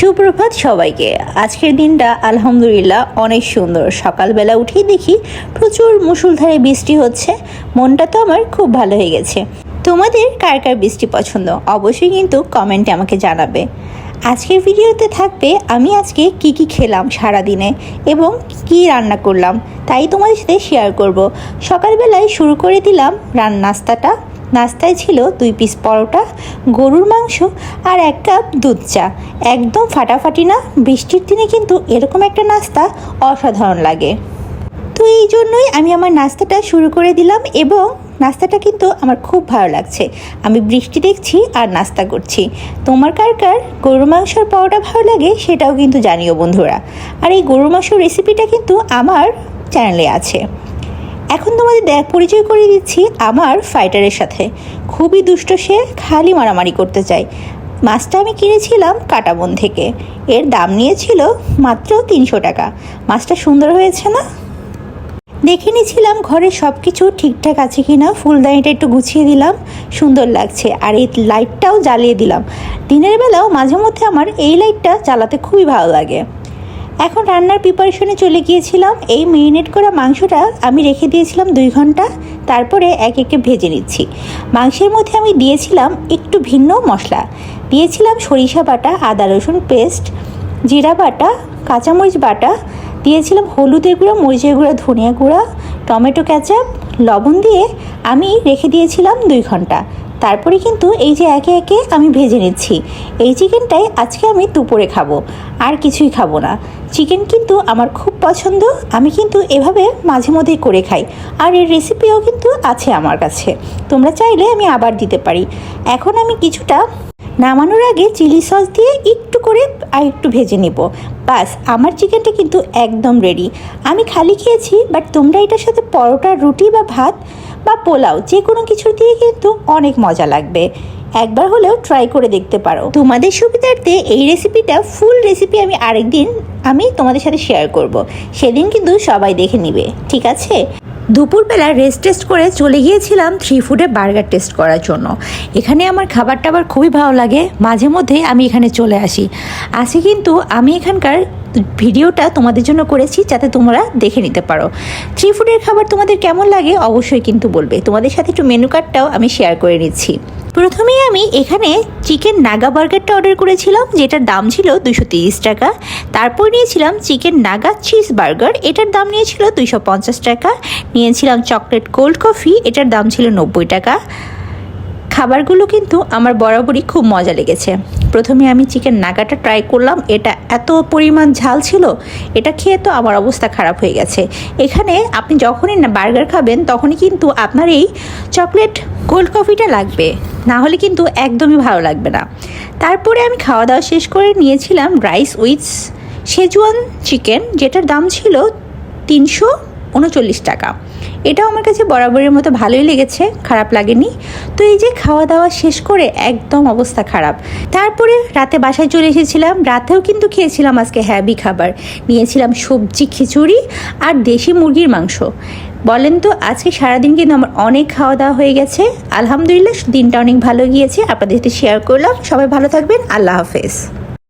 সুপ্রভাত সবাইকে। আজকের দিনটা আলহামদুলিল্লাহ অনেক সুন্দর। সকালবেলা উঠেই দেখি প্রচুর মুসুলধারে বৃষ্টি হচ্ছে। মনটা তো আমার খুব ভালো হয়ে গেছে। তোমাদের কার কার বৃষ্টি পছন্দ? অবশ্যই কিন্তু কমেন্টে আমাকে জানাবে। আজকের ভিডিওতে থাকবে, আমি আজকে কি কি খেলাম সারা দিনে এবং কি রান্না করলাম, তাই তোমাদের সাথে শেয়ার করব। সকালবেলায় শুরু করে দিলাম রান নাস্তাটা। নাস্তায় ছিল দুই পিস পরোটা, গরুর মাংস আর এক কাপ দুধ চা। একদম ফাটাফাটি না, বৃষ্টির দিনে কিন্তু এরকম একটা নাস্তা অসাধারণ লাগে। তো এই জন্যই আমি আমার নাস্তাটা শুরু করে দিলাম এবং নাস্তাটা কিন্তু আমার খুব ভালো লাগছে। আমি বৃষ্টি দেখছি আর নাস্তা করছি। তোমার কার কার গরুর মাংসর পাওয়াটা ভালো লাগে সেটাও কিন্তু জানিও বন্ধুরা। আর এই গরুর মাংসর রেসিপিটা কিন্তু আমার চ্যানেলে আছে। এখন তোমাদের দেখ পরিচয় করিয়ে দিচ্ছি আমার ফাইটারের সাথে। খুবই দুষ্ট সে খালি মারামারি করতে চায়। মাছটা আমি কিনেছিলাম কাটাবন থেকে। এর দাম নিয়েছিল মাত্র তিনশো টাকা। মাছটা সুন্দর হয়েছে না? দেখে নিয়েছিলাম ঘরের সব কিছু ঠিকঠাক আছে কি না ফুলদানিটা একটু গুছিয়ে দিলাম, সুন্দর লাগছে। আর এই লাইটটাও জ্বালিয়ে দিলাম। দিনের বেলাও মাঝে মধ্যে আমার এই লাইটটা জ্বালাতে খুবই ভালো লাগে। এখন রান্নার প্রিপারেশনে চলে গিয়েছিলাম। এই মেরিনেট করা মাংসটা আমি রেখে দিয়েছিলাম দুই ঘণ্টা। তারপরে এক একে ভেজে নিচ্ছি। মাংসের মধ্যে আমি দিয়েছিলাম একটু ভিন্ন মশলা। দিয়েছিলাম সরিষা বাটা, আদা রসুন পেস্ট জিরা বাটা, কাঁচামরিচ বাটা। দিয়েছিলাম হলুদের গুঁড়া, মরিচের গুঁড়া, ধনিয়া গুঁড়া, টমেটো ক্যাচাপ লবণ দিয়ে আমি রেখে দিয়েছিলাম দুই ঘণ্টা। তারপরে কিন্তু এই যে একে একে আমি ভেজে নিচ্ছি। এই চিকেনটাই আজকে আমি দুপুরে খাব, আর কিছুই খাব না। চিকেন কিন্তু আমার খুব পছন্দ, আমি কিন্তু এভাবে মাঝে মধ্যেই করে খাই। আর এর রেসিপিও কিন্তু আছে আমার কাছে। তোমরা চাইলে আমি আবার দিতে পারি। এখন আমি কিছুটা নামানোর আগে চিলি সস দিয়ে একটু করে আর একটু ভেজে নেব। বাস, আমার চিকেনটা কিন্তু একদম রেডি আমি খালি খেয়েছি বাট তোমরা এটার সাথে পরোটা, রুটি বা ভাত বা পোলাও যে কোনো কিছু দিয়ে কিন্তু অনেক মজা লাগবে। একবার হলেও ট্রাই করে দেখতে পারো। তোমাদের সুবিধার্থে এই রেসিপিটা ফুল রেসিপি আমি আরেকদিন আমি তোমাদের সাথে শেয়ার করব। সেদিন কিন্তু সবাই দেখে নিবে, ঠিক আছে? দুপুরবেলা রেস্ট টেস্ট করে চলে গিয়েছিলাম থ্রি ফুডে বার্গার টেস্ট করার জন্য। এখানে আমার খাবার টাবার খুবই ভালো লাগে। মাঝে মধ্যে আমি এখানে চলে আসি। আসি কিন্তু আমি এখানকার ভিডিওটা তোমাদের জন্য করেছি যাতে তোমরা দেখে নিতে পারো। থ্রি ফুডের খাবার তোমাদের কেমন লাগে অবশ্যই কিন্তু বলবে। তোমাদের সাথে একটু মেনু কার্ডটাও আমি শেয়ার করে নিচ্ছি। প্রথমেই আমি এখানে চিকেন নাগা বার্গারটা অর্ডার করেছিলাম, যেটার দাম ছিল দুশো টাকা। তারপর নিয়েছিলাম চিকেন নাগা চিজ বার্গার এটার দাম নিয়েছিল দুশো টাকা। নিয়েছিলাম চকলেট কোল্ড কফি এটার দাম ছিল নব্বই টাকা। খাবারগুলো কিন্তু আমার বরাবরই খুব মজা লেগেছে। প্রথমে আমি চিকেন নাগাটা ট্রাই করলাম, এটা এত পরিমাণ ঝাল ছিল, এটা খেয়ে তো আমার অবস্থা খারাপ হয়ে গেছে। এখানে আপনি যখনই না বার্গার খাবেন, তখনই কিন্তু আপনার এই চকলেট কোল্ড কফিটা লাগবে, না হলে কিন্তু একদমই ভালো লাগবে না। তারপরে আমি খাওয়া দাওয়া শেষ করে নিয়েছিলাম রাইস উইথ শেজওয়ান চিকেন যেটার দাম ছিল তিনশো উনচল্লিশ টাকা। এটাও আমার কাছে বরাবরের মতো ভালোই লেগেছে, খারাপ লাগেনি। তো এই যে খাওয়া দাওয়া শেষ করে একদম অবস্থা খারাপ। তারপরে রাতে বাসায় চলে এসেছিলাম, রাতেও কিন্তু খেয়েছিলাম আজকে হ্যাভি খাবার। নিয়েছিলাম সবজি, খিচুড়ি আর দেশি মুরগির মাংস। বলেন তো, আজকে সারাদিন কিন্তু আমার অনেক খাওয়া দাওয়া হয়ে গেছে। আলহামদুলিল্লাহ, দিনটা অনেক ভালো গিয়েছে। আপনাদের সাথে শেয়ার করলাম। সবাই ভালো থাকবেন। আল্লাহ হাফেজ।